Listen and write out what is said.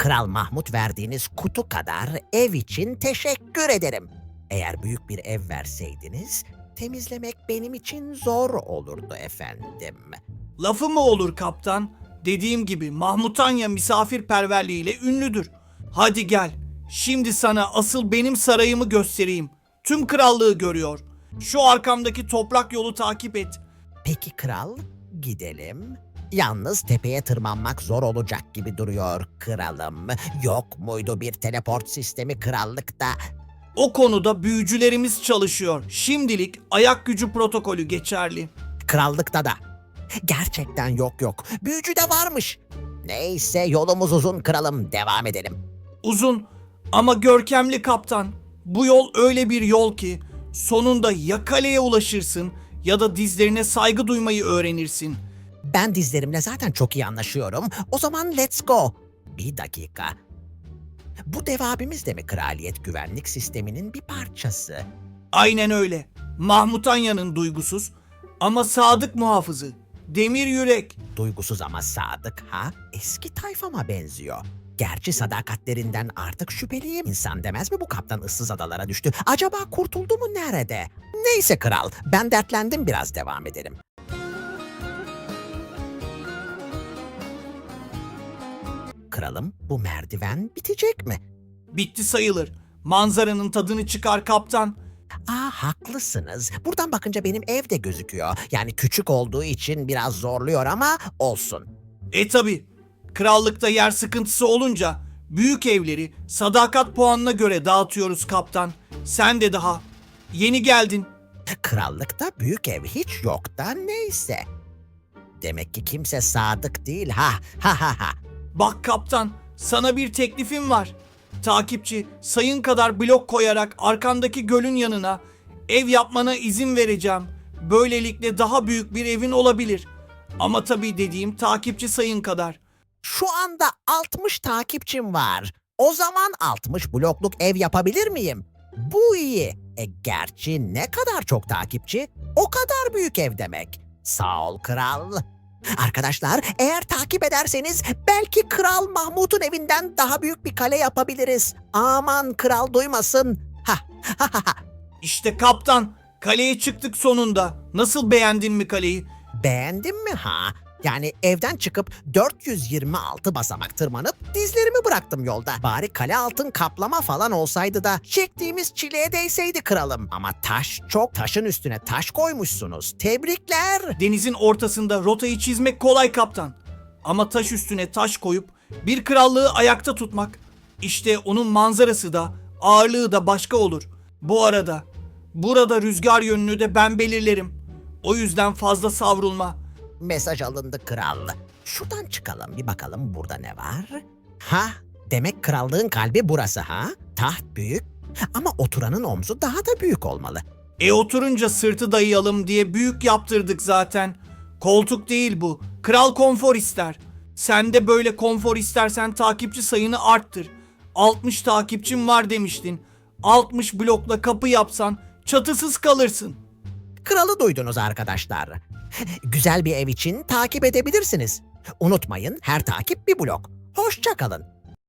Kral Mahmut verdiğiniz kutu kadar ev için teşekkür ederim. Eğer büyük bir ev verseydiniz, temizlemek benim için zor olurdu efendim. Lafı mı olur kaptan? Dediğim gibi Mahmutanya misafirperverliğiyle ünlüdür. Hadi gel. Şimdi sana asıl benim sarayımı göstereyim. Tüm krallığı görüyor. Şu arkamdaki toprak yolu takip et. Peki kral, gidelim. Yalnız tepeye tırmanmak zor olacak gibi duruyor kralım. Yok muydu bir teleport sistemi krallıkta? O konuda büyücülerimiz çalışıyor. Şimdilik ayak gücü protokolü geçerli. Krallıkta da. Gerçekten yok yok. Büyücü de varmış. Neyse yolumuz uzun kralım. Devam edelim. Uzun ama görkemli kaptan. Bu yol öyle bir yol ki sonunda ya kaleye ulaşırsın ya da dizlerine saygı duymayı öğrenirsin. Ben dizlerimle zaten çok iyi anlaşıyorum. O zaman let's go. Bir dakika. Bu dev abimiz de mi kraliyet güvenlik sisteminin bir parçası? Aynen öyle. Mahmutanya'nın duygusuz ama sadık muhafızı. Demir yürek. Duygusuz ama sadık ha? Eski tayfama benziyor. Gerçi sadakatlerinden artık şüpheliyim. İnsan demez mi bu kaptan ıssız adalara düştü? Acaba kurtuldu mu nerede? Neyse kral, ben dertlendim biraz devam edelim. Kralım, bu merdiven bitecek mi? Bitti sayılır. Manzaranın tadını çıkar kaptan. Aa haklısınız. Buradan bakınca benim ev de gözüküyor. Yani küçük olduğu için biraz zorluyor ama olsun. E tabi. Krallıkta yer sıkıntısı olunca büyük evleri sadakat puanına göre dağıtıyoruz kaptan. Sen de daha. Yeni geldin. Krallıkta büyük ev hiç yok da neyse. Demek ki kimse sadık değil ha ha ha ha. Bak kaptan, sana bir teklifim var. Takipçi sayın kadar blok koyarak arkandaki gölün yanına ev yapmana izin vereceğim. Böylelikle daha büyük bir evin olabilir. Ama tabii dediğim takipçi sayın kadar. Şu anda 60 takipçim var. O zaman 60 blokluk ev yapabilir miyim? Bu iyi. E gerçi ne kadar çok takipçi o kadar büyük ev demek. Sağ ol kral. Arkadaşlar eğer takip ederseniz belki Kral Mahmut'un evinden daha büyük bir kale yapabiliriz. Aman kral duymasın. Ha ha ha ha. İşte kaptan, kaleye çıktık sonunda. Nasıl beğendin mi kaleyi? Beğendin mi ha? Yani evden çıkıp 426 basamak tırmanıp dizlerimi bıraktım yolda. Bari kale altın kaplama falan olsaydı da çektiğimiz çileye değseydi kralım. Ama taş çok taşın üstüne taş koymuşsunuz. Tebrikler. Denizin ortasında rotayı çizmek kolay kaptan. Ama taş üstüne taş koyup bir krallığı ayakta tutmak, işte onun manzarası da ağırlığı da başka olur. Bu arada burada rüzgar yönünü de ben belirlerim. O yüzden fazla savrulma. Mesaj alındı kral. Şuradan çıkalım bir bakalım burada ne var? Ha demek krallığın kalbi burası ha? Taht büyük ama oturanın omzu daha da büyük olmalı. E oturunca sırtı dayayalım diye büyük yaptırdık zaten. Koltuk değil bu. Kral konfor ister. Sen de böyle konfor istersen takipçi sayını arttır. 60 takipçim var demiştin. 60 blokla kapı yapsan çatısız kalırsın. Kralı duydunuz arkadaşlar. Güzel bir ev için takip edebilirsiniz. Unutmayın her takip bir blok. Hoşça kalın.